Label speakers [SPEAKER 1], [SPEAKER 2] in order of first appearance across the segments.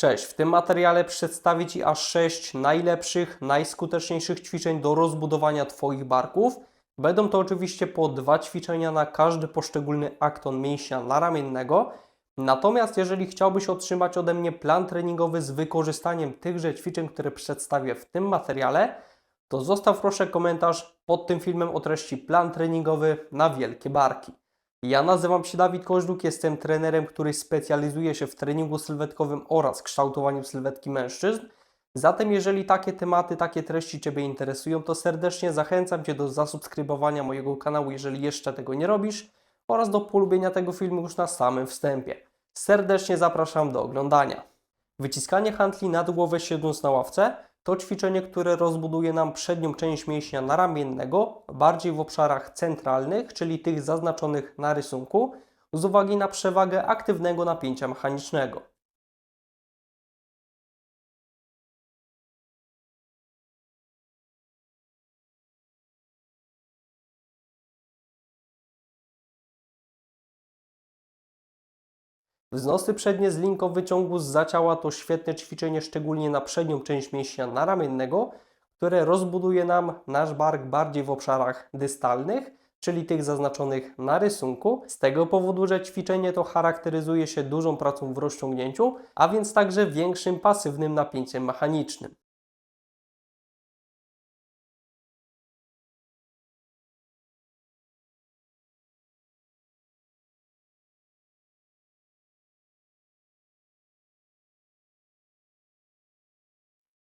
[SPEAKER 1] Cześć, w tym materiale przedstawię Ci aż 6 najlepszych, najskuteczniejszych ćwiczeń do rozbudowania Twoich barków. Będą to oczywiście po dwa ćwiczenia na każdy poszczególny akton mięśnia naramiennego. Natomiast jeżeli chciałbyś otrzymać ode mnie plan treningowy z wykorzystaniem tychże ćwiczeń, które przedstawię w tym materiale, to zostaw proszę komentarz pod tym filmem o treści plan treningowy na wielkie barki. Ja nazywam się Dawid Koźluk, jestem trenerem, który specjalizuje się w treningu sylwetkowym oraz kształtowaniu sylwetki mężczyzn. Zatem jeżeli takie tematy, takie treści Ciebie interesują, to serdecznie zachęcam Cię do zasubskrybowania mojego kanału, jeżeli jeszcze tego nie robisz, oraz do polubienia tego filmu już na samym wstępie. Serdecznie zapraszam do oglądania. Wyciskanie handli nad głowę siedząc na ławce to ćwiczenie, które rozbuduje nam przednią część mięśnia naramiennego, bardziej w obszarach centralnych, czyli tych zaznaczonych na rysunku, z uwagi na przewagę aktywnego napięcia mechanicznego. Wznosy przednie z linką wyciągu z zaciała to świetne ćwiczenie, szczególnie na przednią część mięśnia naramiennego, które rozbuduje nam nasz bark bardziej w obszarach dystalnych, czyli tych zaznaczonych na rysunku. Z tego powodu, że ćwiczenie to charakteryzuje się dużą pracą w rozciągnięciu, a więc także większym pasywnym napięciem mechanicznym.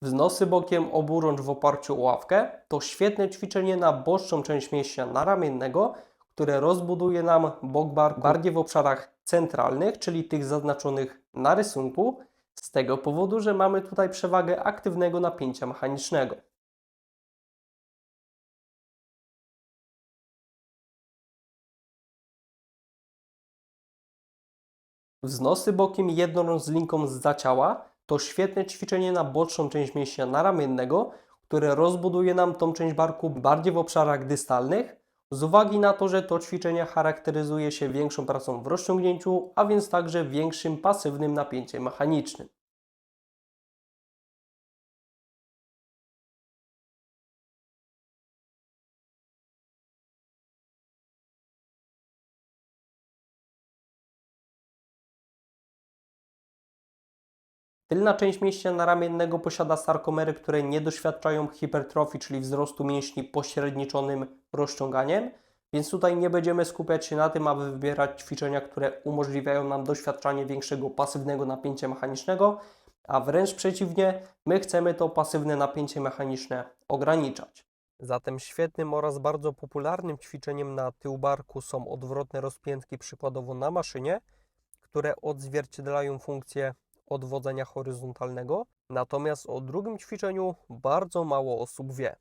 [SPEAKER 1] Wznosy bokiem oburącz w oparciu o ławkę to świetne ćwiczenie na boczną część mięśnia naramiennego, które rozbuduje nam bok barku bardziej w obszarach centralnych, czyli tych zaznaczonych na rysunku, z tego powodu, że mamy tutaj przewagę aktywnego napięcia mechanicznego. Wznosy bokiem jedną z linką z zaciała to świetne ćwiczenie na boczną część mięśnia naramiennego, które rozbuduje nam tą część barku bardziej w obszarach dystalnych, z uwagi na to, że to ćwiczenie charakteryzuje się większą pracą w rozciągnięciu, a więc także większym pasywnym napięciem mechanicznym. Tylna część mięśnia naramiennego posiada sarkomery, które nie doświadczają hipertrofii, czyli wzrostu mięśni pośredniczonym rozciąganiem, więc tutaj nie będziemy skupiać się na tym, aby wybierać ćwiczenia, które umożliwiają nam doświadczanie większego pasywnego napięcia mechanicznego, a wręcz przeciwnie, my chcemy to pasywne napięcie mechaniczne ograniczać. Zatem świetnym oraz bardzo popularnym ćwiczeniem na tył barku są odwrotne rozpiętki przykładowo na maszynie, które odzwierciedlają funkcję odwodzenia horyzontalnego, natomiast o drugim ćwiczeniu bardzo mało osób wie.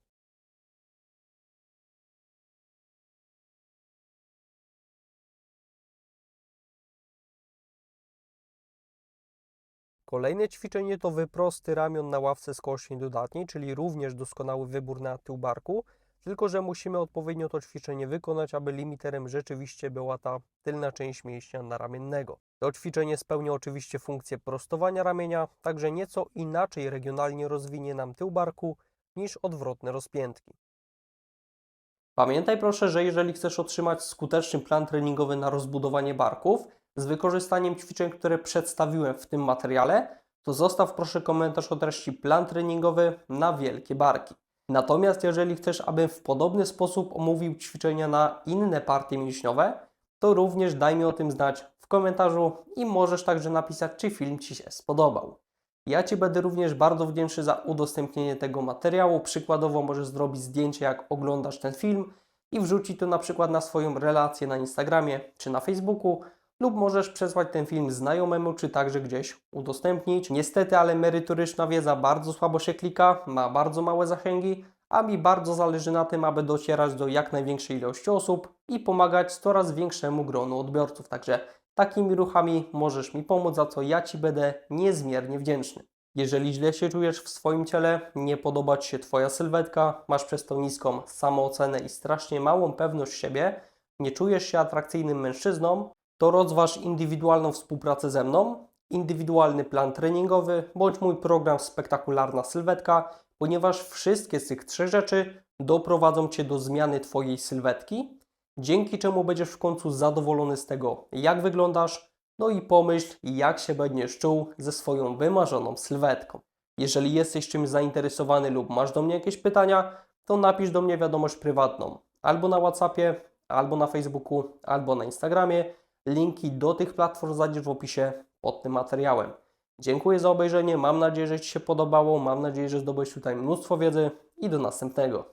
[SPEAKER 1] Kolejne ćwiczenie to wyprosty ramion na ławce skośnej dodatniej, czyli również doskonały wybór na tył barku, tylko że musimy odpowiednio to ćwiczenie wykonać, aby limiterem rzeczywiście była ta tylna część mięśnia naramiennego. To ćwiczenie spełnia oczywiście funkcję prostowania ramienia, także nieco inaczej regionalnie rozwinie nam tył barku niż odwrotne rozpiętki. Pamiętaj proszę, że jeżeli chcesz otrzymać skuteczny plan treningowy na rozbudowanie barków z wykorzystaniem ćwiczeń, które przedstawiłem w tym materiale, to zostaw proszę komentarz o treści plan treningowy na wielkie barki. Natomiast jeżeli chcesz, abym w podobny sposób omówił ćwiczenia na inne partie mięśniowe, to również daj mi o tym znać w komentarzu i możesz także napisać, czy film Ci się spodobał. Ja Ci będę również bardzo wdzięczny za udostępnienie tego materiału. Przykładowo możesz zrobić zdjęcie, jak oglądasz ten film i wrzucić to na przykład na swoją relację na Instagramie czy na Facebooku, lub możesz przesłać ten film znajomemu, czy także gdzieś udostępnić. Niestety, ale merytoryczna wiedza bardzo słabo się klika, ma bardzo małe zasięgi, a mi bardzo zależy na tym, aby docierać do jak największej ilości osób i pomagać coraz większemu gronu odbiorców. Także takimi ruchami możesz mi pomóc, za co ja Ci będę niezmiernie wdzięczny. Jeżeli źle się czujesz w swoim ciele, nie podoba Ci się Twoja sylwetka, masz przez to niską samoocenę i strasznie małą pewność siebie, nie czujesz się atrakcyjnym mężczyzną, to rozważ indywidualną współpracę ze mną indywidualny plan treningowy bądź mój program Spektakularna Sylwetka, ponieważ wszystkie z tych trzech rzeczy doprowadzą Cię do zmiany Twojej sylwetki, dzięki czemu będziesz w końcu zadowolony z tego, jak wyglądasz, no i pomyśl, jak się będziesz czuł ze swoją wymarzoną sylwetką. Jeżeli jesteś czymś zainteresowany lub masz do mnie jakieś pytania, to napisz do mnie wiadomość prywatną albo na WhatsAppie, albo na Facebooku, albo na Instagramie. Linki do tych platform znajdziesz w opisie pod tym materiałem. Dziękuję za obejrzenie, mam nadzieję, że Ci się podobało, mam nadzieję, że zdobyłeś tutaj mnóstwo wiedzy i do następnego.